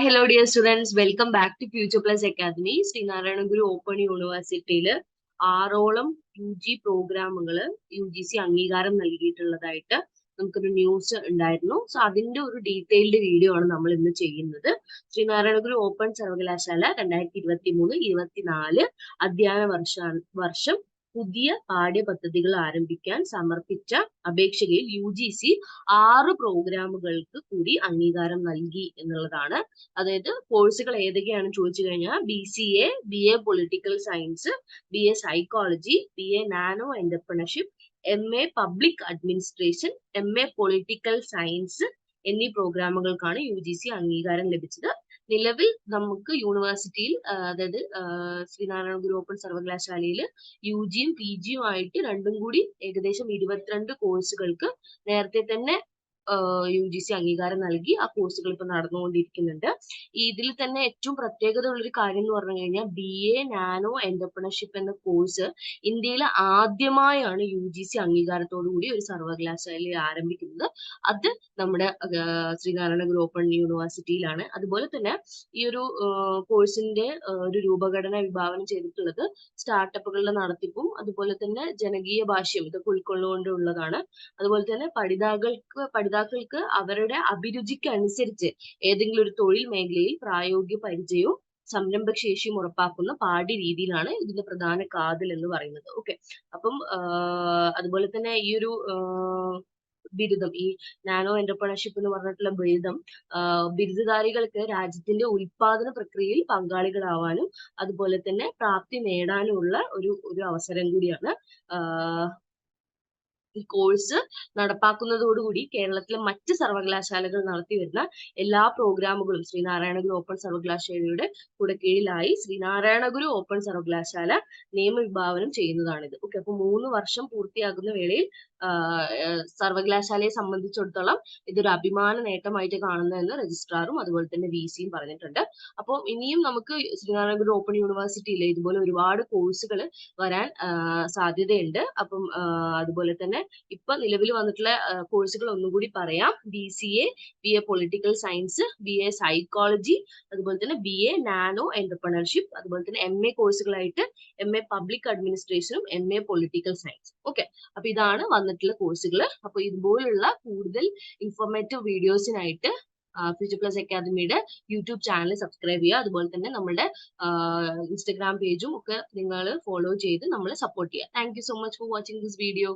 Hi hello dear students welcome back to future plus academy Sreenarayana Guru open യൂണിവേഴ്സിറ്റിയിൽ ആറോളം U G പ്രോഗ്രാമുകൾ U G C അംഗീകാരം നൽകിയിട്ടുള്ളതായിട്ട് നമുക്കൊരു ന്യൂസ് ഉണ്ടായിരുന്നു. സോ അതിന്റെ ഒരു ഡീറ്റെയിൽഡ് വീഡിയോ ആണ് നമ്മൾ ഇന്ന് ചെയ്യുന്നത്. ശ്രീനാരായണ ഗുരു ഓപ്പൺ സർവകലാശാല രണ്ടായിരത്തി ഇരുപത്തി മൂന്ന് ഇരുപത്തിനാല് അധ്യയന വർഷ വർഷം പുതിയ പാഠ്യപദ്ധതികൾ ആരംഭിക്കാൻ സമർപ്പിച്ച അപേക്ഷകയിൽ യു ജി സി ആറ് പ്രോഗ്രാമുകൾക്ക് കൂടി അംഗീകാരം നൽകി എന്നുള്ളതാണ്. അതായത് കോഴ്സുകൾ ഏതൊക്കെയാണെന്ന് ചോദിച്ചു കഴിഞ്ഞാൽ B C A B A political science B A psychology B A nano entrepreneurship M A public administration M A political science എന്നീ പ്രോഗ്രാമുകൾക്കാണ് യു ജി സി അംഗീകാരം ലഭിച്ചത്. നിലവിൽ നമുക്ക് യൂണിവേഴ്സിറ്റിയിൽ അതായത് ശ്രീനാരായണ ഗുരു ഓപ്പൺ സർവകലാശാലയിൽ യു ജിയും പി ജിയും ആയിട്ട് രണ്ടും കൂടി ഏകദേശം ഇരുപത്തിരണ്ട് കോഴ്സുകൾക്ക് നേരത്തെ തന്നെ യു ജി സി അംഗീകാരം നൽകി ആ കോഴ്സുകൾ ഇപ്പൊ നടന്നുകൊണ്ടിരിക്കുന്നുണ്ട്. ഇതിൽ തന്നെ ഏറ്റവും പ്രത്യേകത ഉള്ളൊരു കാര്യം എന്ന് പറഞ്ഞു കഴിഞ്ഞാൽ ബി എ നാനോ എന്റർപ്രണർഷിപ്പ് എന്ന കോഴ്സ് ഇന്ത്യയിൽ ആദ്യമായാണ് യു ജി സി അംഗീകാരത്തോടു കൂടി ഒരു സർവകലാശാലയിൽ ആരംഭിക്കുന്നത്. അത് നമ്മുടെ ശ്രീനാരായണ ഗുരു ഓപ്പൺ യൂണിവേഴ്സിറ്റിയിലാണ് അതുപോലെ തന്നെ ഈ ഒരു കോഴ്സിന്റെ ഒരു രൂപഘടന വിഭാവനം ചെയ്തിട്ടുള്ളത് സ്റ്റാർട്ടപ്പുകളുടെ നടത്തിപ്പും അതുപോലെ തന്നെ ജനകീയ ഭാഷ്യം ഇതൊക്കെ ഉൾക്കൊള്ളുകൊണ്ടുള്ളതാണ്. അതുപോലെ തന്നെ പഠിതാക്കൾക്ക് പഠിതാക്കൾക്ക് അവരുടെ അഭിരുചിക്ക് അനുസരിച്ച് ഏതെങ്കിലും ഒരു തൊഴിൽ മേഖലയിൽ പ്രായോഗിക പരിചയവും സംരംഭശേഷിയും ഉറപ്പാക്കുന്ന പാഠ്യ രീതിയിലാണ് ഇതിന്റെ പ്രധാന കാതൽ എന്ന് പറയുന്നത്. ഓക്കെ അപ്പം അതുപോലെ തന്നെ ഈ ഒരു ബിരുദം ഈ നാനോ എന്റർപ്രണർഷിപ്പ് എന്ന് പറഞ്ഞിട്ടുള്ള ബിരുദം ബിരുദധാരികൾക്ക് രാജ്യത്തിന്റെ ഉൽപാദന പ്രക്രിയയിൽ പങ്കാളികളാവാനും അതുപോലെ തന്നെ പ്രാപ്തി നേടാനുമുള്ള ഒരു ഒരു അവസരം കൂടിയാണ് ഈ കോഴ്സ് നടപ്പാക്കുന്നതോടുകൂടി കേരളത്തിലെ മറ്റ് സർവകലാശാലകൾ നടത്തി വരുന്ന എല്ലാ പ്രോഗ്രാമുകളും ശ്രീനാരായണ ഗുരു ഓപ്പൺ സർവകലാശാലയുടെ കൂടെ കീഴിലായി ശ്രീനാരായണ ഗുരു ഓപ്പൺ സർവകലാശാല നിയമവിഭാവനം ചെയ്യുന്നതാണിത്. ഓക്കെ അപ്പൊ മൂന്ന് വർഷം പൂർത്തിയാകുന്ന വേളയിൽ സർവകലാശാലയെ സംബന്ധിച്ചിടത്തോളം ഇതൊരു അഭിമാന നേട്ടമായിട്ട് കാണുന്നതെന്ന് രജിസ്ട്രാറും അതുപോലെ തന്നെ വി സിയും പറഞ്ഞിട്ടുണ്ട്. അപ്പോൾ ഇനിയും നമുക്ക് ശ്രീനാരായണ ഗുരു ഓപ്പൺ യൂണിവേഴ്സിറ്റിയിൽ ഇതുപോലെ ഒരുപാട് കോഴ്സുകൾ വരാൻ സാധ്യതയുണ്ട്. അപ്പം അതുപോലെ തന്നെ ഇപ്പൊ നിലവിൽ വന്നിട്ടുള്ള കോഴ്സുകൾ ഒന്നും കൂടി പറയാം. B C A B A political science B A psychology അതുപോലെ തന്നെ ബി എ നാനോ എന്റർപ്രണർഷിപ്പ് അതുപോലെ തന്നെ എം എ കോഴ്സുകളായിട്ട് M A public അഡ്മിനിസ്ട്രേഷനും M A political science okay അപ്പൊ ഇതാണ് വന്നിട്ടുള്ള കോഴ്സുകൾ അപ്പൊ ഇതുപോലുള്ള കൂടുതൽ ഇൻഫോർമേറ്റീവ് വീഡിയോസിനായിട്ട് ഫ്യൂച്ചർ പ്ലസ് അക്കാദമിയുടെ യൂട്യൂബ് ചാനൽ സബ്സ്ക്രൈബ് ചെയ്യുക. അതുപോലെ തന്നെ നമ്മുടെ ഇൻസ്റ്റഗ്രാം പേജും ഒക്കെ നിങ്ങൾ ഫോളോ ചെയ്ത് നമ്മളെ സപ്പോർട്ട് ചെയ്യുക. Thank you so much for watching this video